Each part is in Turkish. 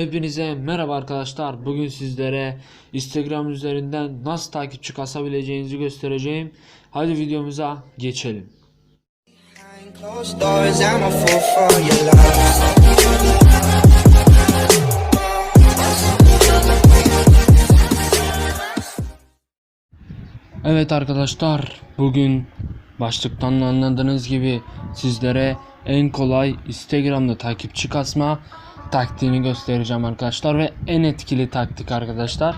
Hepinize merhaba arkadaşlar. Bugün sizlere Instagram üzerinden nasıl takipçi kasabileceğinizi göstereceğim. Hadi videomuza geçelim. Evet arkadaşlar bugün başlıktan anladığınız gibi sizlere en kolay Instagram'da takipçi kasma taktiğini göstereceğim arkadaşlar ve en etkili taktik arkadaşlar.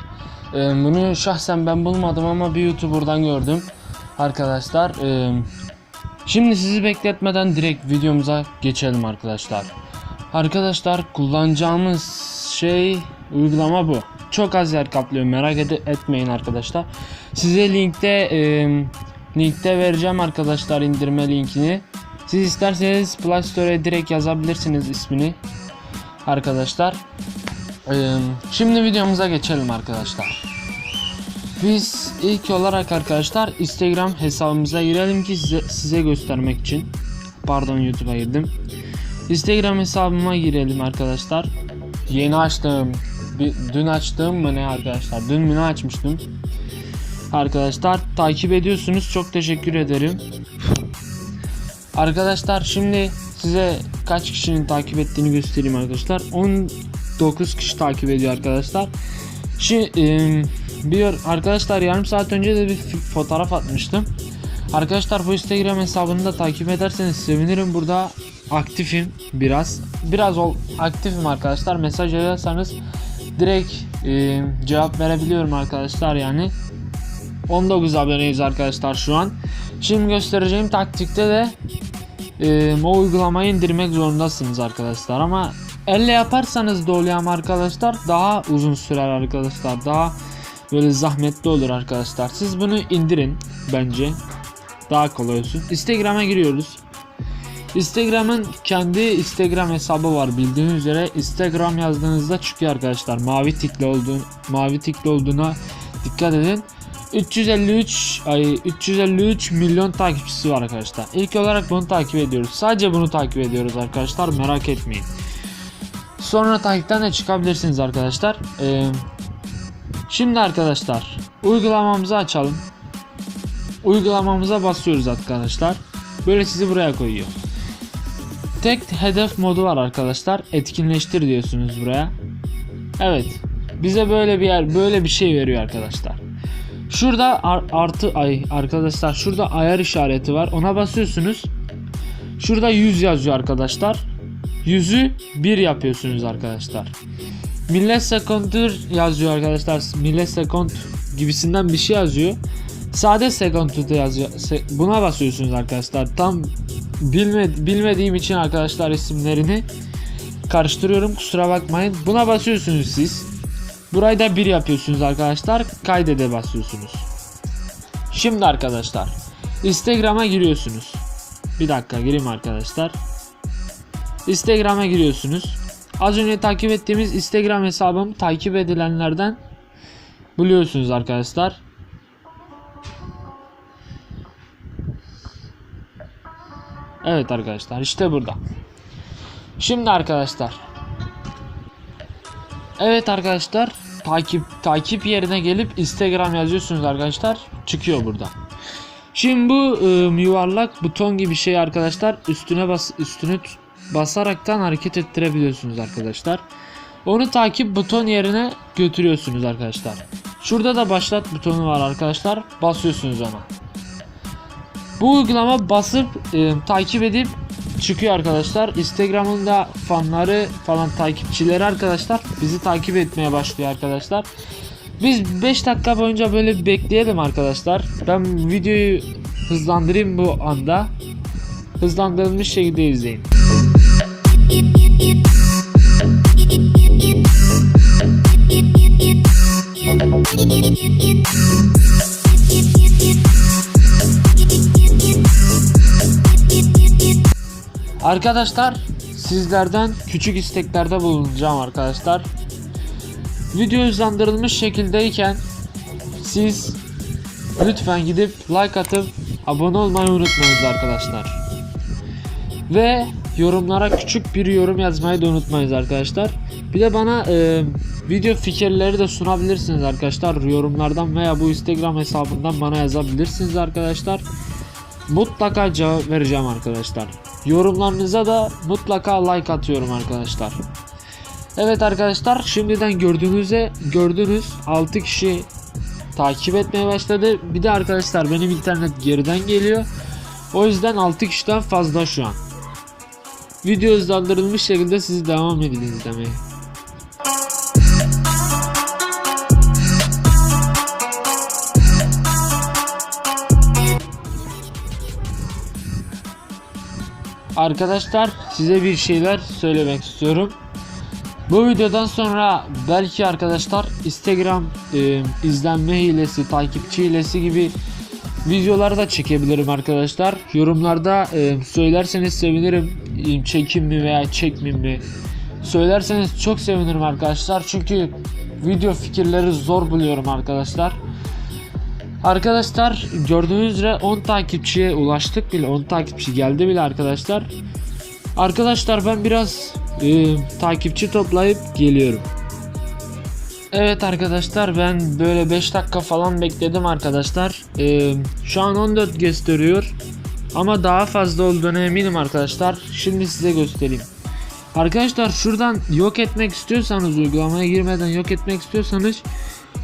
Ee, bunu şahsen ben bulmadım ama bir YouTuber'dan gördüm arkadaşlar. Ee, şimdi sizi bekletmeden direkt videomuza geçelim arkadaşlar. Arkadaşlar kullanacağımız şey uygulama bu. Çok az yer kaplıyor merak ed- etmeyin arkadaşlar. Size linkte e, linkte vereceğim arkadaşlar indirme linkini. Siz isterseniz Play Store'a direkt yazabilirsiniz ismini arkadaşlar. E, şimdi videomuza geçelim arkadaşlar. Biz ilk olarak arkadaşlar Instagram hesabımıza girelim ki size, size göstermek için. Pardon YouTube'a girdim. Instagram hesabıma girelim arkadaşlar. Yeni açtım. Bir, dün açtım mı ne arkadaşlar? Dün mü ne açmıştım? Arkadaşlar takip ediyorsunuz. Çok teşekkür ederim. Arkadaşlar şimdi size kaç kişinin takip ettiğini göstereyim arkadaşlar. 19 kişi takip ediyor arkadaşlar. Şimdi bir arkadaşlar yarım saat önce de bir fotoğraf atmıştım. Arkadaşlar bu Instagram hesabını da takip ederseniz sevinirim. Burada aktifim biraz. Biraz ol aktifim arkadaşlar. Mesaj yazarsanız direkt e, cevap verebiliyorum arkadaşlar yani. 19 aboneyiz arkadaşlar şu an. Şimdi göstereceğim taktikte de e, o uygulamayı indirmek zorundasınız arkadaşlar ama elle yaparsanız ama arkadaşlar daha uzun sürer arkadaşlar daha böyle zahmetli olur arkadaşlar. Siz bunu indirin bence. Daha kolay olsun. Instagram'a giriyoruz. Instagram'ın kendi Instagram hesabı var bildiğiniz üzere. Instagram yazdığınızda çıkıyor arkadaşlar. Mavi tikli olduğu mavi tikli olduğuna dikkat edin 353 ay 353 milyon takipçisi var arkadaşlar. İlk olarak bunu takip ediyoruz. Sadece bunu takip ediyoruz arkadaşlar. Merak etmeyin. Sonra takipten de çıkabilirsiniz arkadaşlar. Ee, şimdi arkadaşlar uygulamamızı açalım. Uygulamamıza basıyoruz arkadaşlar. Böyle sizi buraya koyuyor. Tek hedef modu var arkadaşlar. Etkinleştir diyorsunuz buraya. Evet. Bize böyle bir yer, böyle bir şey veriyor arkadaşlar. Şurada ar- artı ay arkadaşlar şurada ayar işareti var. Ona basıyorsunuz. Şurada 100 yazıyor arkadaşlar. 100'ü 1 yapıyorsunuz arkadaşlar. Millisekundür yazıyor arkadaşlar. Millisekund gibisinden bir şey yazıyor. Sade sekund da yazıyor. Se- Buna basıyorsunuz arkadaşlar. Tam bilme- bilmediğim için arkadaşlar isimlerini karıştırıyorum. Kusura bakmayın. Buna basıyorsunuz siz. Burayı da bir yapıyorsunuz arkadaşlar. Kaydede basıyorsunuz. Şimdi arkadaşlar Instagram'a giriyorsunuz. Bir dakika gireyim arkadaşlar. Instagram'a giriyorsunuz. Az önce takip ettiğimiz Instagram hesabım takip edilenlerden buluyorsunuz arkadaşlar. Evet arkadaşlar işte burada. Şimdi arkadaşlar Evet arkadaşlar takip takip yerine gelip Instagram yazıyorsunuz arkadaşlar çıkıyor burada. Şimdi bu ıı, yuvarlak buton gibi şey arkadaşlar üstüne bas üstüne tut- basaraktan hareket ettirebiliyorsunuz arkadaşlar. Onu takip buton yerine götürüyorsunuz arkadaşlar. Şurada da başlat butonu var arkadaşlar. Basıyorsunuz ona. Bu uygulama basıp e, takip edip çıkıyor arkadaşlar. Instagram'ın da fanları falan takipçileri arkadaşlar bizi takip etmeye başlıyor arkadaşlar. Biz 5 dakika boyunca böyle bekleyelim arkadaşlar. Ben videoyu hızlandırayım bu anda. Hızlandırılmış şekilde izleyin. Arkadaşlar sizlerden küçük isteklerde bulunacağım arkadaşlar. Video hızlandırılmış şekildeyken siz lütfen gidip like atıp abone olmayı unutmayınız arkadaşlar. Ve yorumlara küçük bir yorum yazmayı da unutmayınız arkadaşlar. Bir de bana e, video fikirleri de sunabilirsiniz arkadaşlar. Yorumlardan veya bu Instagram hesabından bana yazabilirsiniz arkadaşlar. Mutlaka cevap vereceğim arkadaşlar. Yorumlarınıza da mutlaka like atıyorum arkadaşlar. Evet arkadaşlar şimdiden gördüğünüzde gördünüz 6 kişi takip etmeye başladı. Bir de arkadaşlar benim internet geriden geliyor. O yüzden 6 kişiden fazla şu an. Video hızlandırılmış şekilde siz devam edin izlemeye. Arkadaşlar size bir şeyler söylemek istiyorum. Bu videodan sonra belki arkadaşlar Instagram e, izlenme hilesi, takipçi hilesi gibi videolar da çekebilirim arkadaşlar. Yorumlarda e, söylerseniz sevinirim. E, çekim mi veya çekmeyeyim mi? Söylerseniz çok sevinirim arkadaşlar. Çünkü video fikirleri zor buluyorum arkadaşlar. Arkadaşlar gördüğünüz üzere 10 takipçiye ulaştık bile 10 takipçi geldi bile arkadaşlar. Arkadaşlar ben biraz e, takipçi toplayıp geliyorum. Evet arkadaşlar ben böyle 5 dakika falan bekledim arkadaşlar. E, şu an 14 gösteriyor. Ama daha fazla olduğuna eminim arkadaşlar. Şimdi size göstereyim. Arkadaşlar şuradan yok etmek istiyorsanız uygulamaya girmeden yok etmek istiyorsanız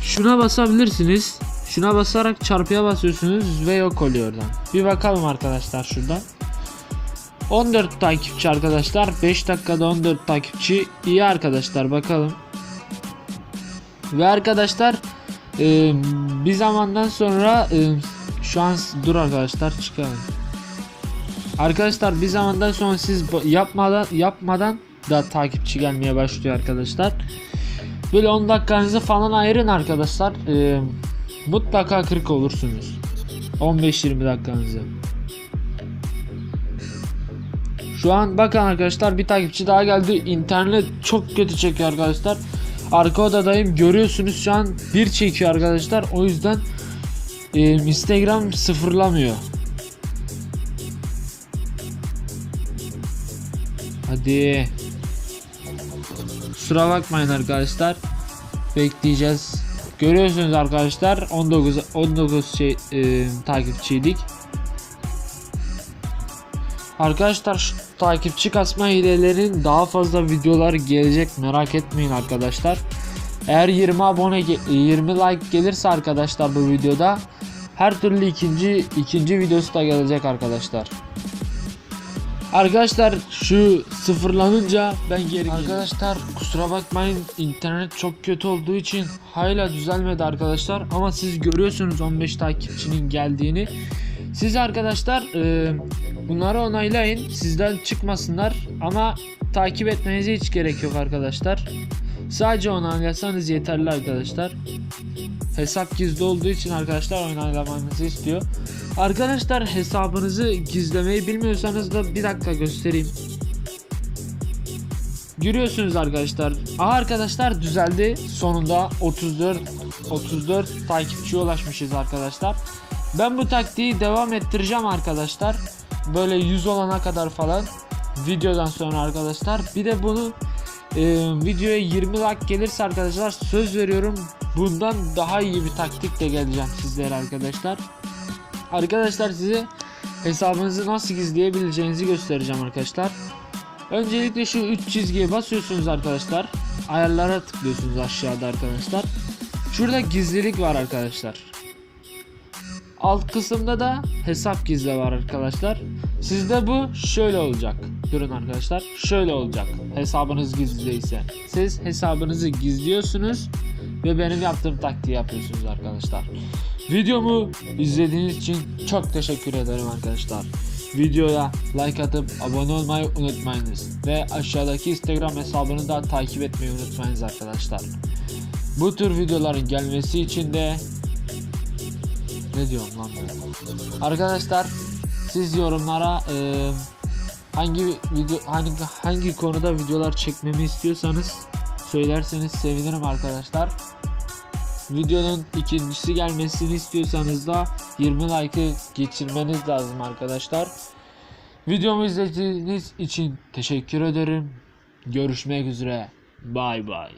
şuna basabilirsiniz. Şuna basarak çarpıya basıyorsunuz ve yok oluyor oradan. Bir bakalım arkadaşlar şuradan. 14 takipçi arkadaşlar. 5 dakikada 14 takipçi. iyi arkadaşlar bakalım. Ve arkadaşlar e, bir zamandan sonra e, şu an dur arkadaşlar çıkalım. Arkadaşlar bir zamandan sonra siz yapmadan yapmadan da takipçi gelmeye başlıyor arkadaşlar. Böyle 10 dakikanızı falan ayırın arkadaşlar. E, mutlaka 40 olursunuz. 15-20 dakikanızı. Şu an bakın arkadaşlar bir takipçi daha geldi. İnternet çok kötü çekiyor arkadaşlar. Arka odadayım. Görüyorsunuz şu an bir çekiyor arkadaşlar. O yüzden e, Instagram sıfırlamıyor. Hadi. Kusura bakmayın arkadaşlar. Bekleyeceğiz. Görüyorsunuz arkadaşlar 19 19 şey e, takipçiydik. Arkadaşlar takipçi kasma hilelerinin daha fazla videolar gelecek merak etmeyin arkadaşlar. Eğer 20 abone ge- 20 like gelirse arkadaşlar bu videoda her türlü ikinci ikinci videosu da gelecek arkadaşlar. Arkadaşlar şu sıfırlanınca ben geri Arkadaşlar kusura bakmayın internet çok kötü olduğu için hala düzelmedi arkadaşlar ama siz görüyorsunuz 15 takipçinin geldiğini. Siz arkadaşlar e, bunları onaylayın sizden çıkmasınlar ama takip etmenize hiç gerek yok arkadaşlar. Sadece onaylasanız yeterli arkadaşlar. Hesap gizli olduğu için arkadaşlar onaylamanızı istiyor. Arkadaşlar hesabınızı gizlemeyi bilmiyorsanız da bir dakika göstereyim. Görüyorsunuz arkadaşlar. Aha arkadaşlar düzeldi. Sonunda 34 34 takipçiye ulaşmışız arkadaşlar. Ben bu taktiği devam ettireceğim arkadaşlar. Böyle 100 olana kadar falan videodan sonra arkadaşlar. Bir de bunu e, videoya 20 like gelirse arkadaşlar söz veriyorum bundan daha iyi bir taktikle geleceğim sizlere arkadaşlar. Arkadaşlar size hesabınızı nasıl gizleyebileceğinizi göstereceğim arkadaşlar. Öncelikle şu 3 çizgiye basıyorsunuz arkadaşlar. Ayarlara tıklıyorsunuz aşağıda arkadaşlar. Şurada gizlilik var arkadaşlar. Alt kısımda da hesap gizle var arkadaşlar. Sizde bu şöyle olacak. Durun arkadaşlar. Şöyle olacak. Hesabınız gizliyse. Siz hesabınızı gizliyorsunuz ve benim yaptığım taktiği yapıyorsunuz arkadaşlar. Videomu izlediğiniz için çok teşekkür ederim arkadaşlar. Videoya like atıp abone olmayı unutmayınız. Ve aşağıdaki Instagram hesabını da takip etmeyi unutmayınız arkadaşlar. Bu tür videoların gelmesi için de ne diyorum lan ben? Arkadaşlar siz yorumlara e, hangi video hangi hangi konuda videolar çekmemi istiyorsanız söylerseniz sevinirim arkadaşlar. Videonun ikincisi gelmesini istiyorsanız da 20 like'ı geçirmeniz lazım arkadaşlar. Videomu izlediğiniz için teşekkür ederim. Görüşmek üzere. Bay bay.